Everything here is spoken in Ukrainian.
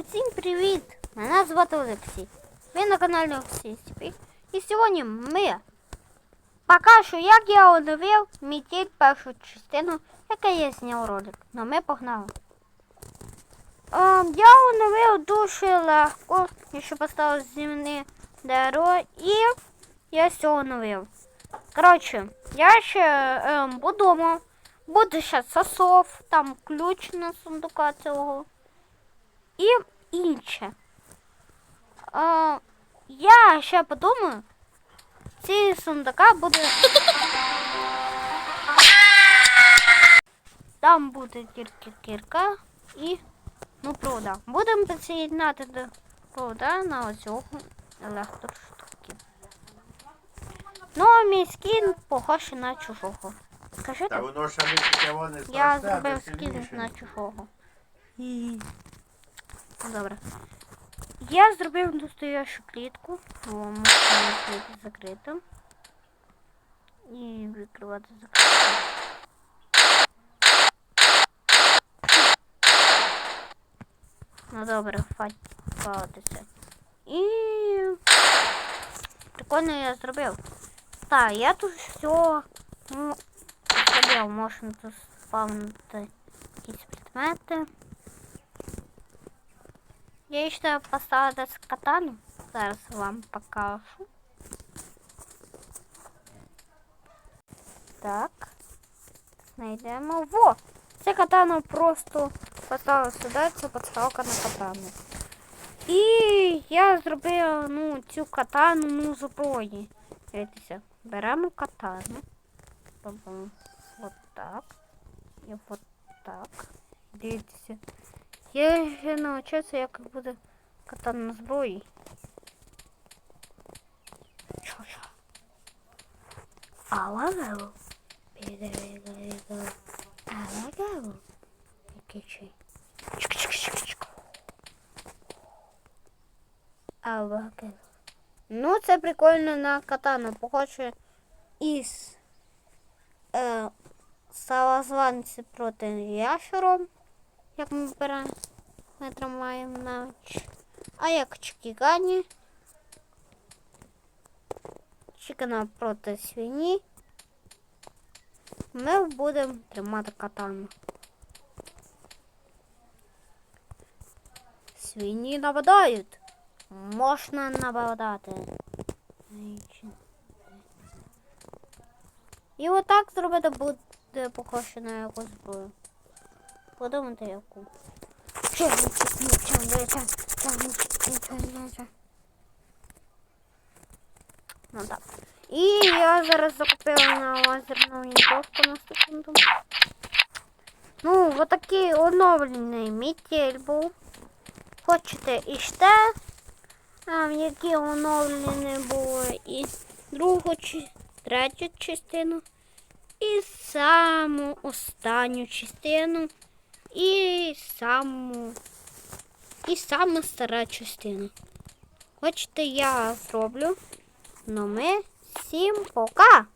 Усім привіт! Мене звати Олексій. Ви на каналі Олексій Степій. І сьогодні ми покажу, як я оновив мітіль першу частину, яка я зняв ролик. Ну ми погнали. Ем, я оновив дуже легко, я ще поставив земне дерево і я все оновив. Коротше, я ще ем, подумав, буде ще засов, там ключ на сундука цього і інше. Е, я ще подумаю, ці сундука буде. Там буде тільки кірка і ну провода. Будемо підсоєднати до провода на оцього електроштуки. Ну, а мій скін похожий на чужого. Скажи Та воно ж не Я зробив скін на чужого. Добре. Я зробив настоящу клітку. О, можна закрито. І відкривати закрити. Ну добре, бавитися. І прикольно я зробив. Так, я тут все ну, зробив. Можна тут спавнити якісь предмети. Я ще поставила десь катану. Зараз вам покажу. Так. Знайдемо. Во! Це катана просто поставила сюди, це подставка на катану. І я зробила ну, цю катану ну, зброї. Дивіться, беремо катану. Робимо от так. І от так. Дивіться. Я ще навчився, як буде катана на зброї. Що що? Алагаву. Піде-віго-віго. Алагаву. Який? Чик-чик-чик-чик. Алагаву. Ну, це прикольно на катану. Похоже із е, салазванці проти ящером як ми беремо, ми тримаємо навч. А як чекігані. Чекана проти свині. Ми будемо тримати катану. Свині нападають. Можна нападати. І отак зробити буде похоже на якусь зброю. Подумайте яку. Ну так. І я зараз закупила на лазерну винтовку на секунду. Ну, вот такий оновлений метель був. Хочете іще, які оновлені були і другу чи третю частину, і саму останню частину. І саму і саму стара частина. Хочете, я зроблю. Ну ми всім пока!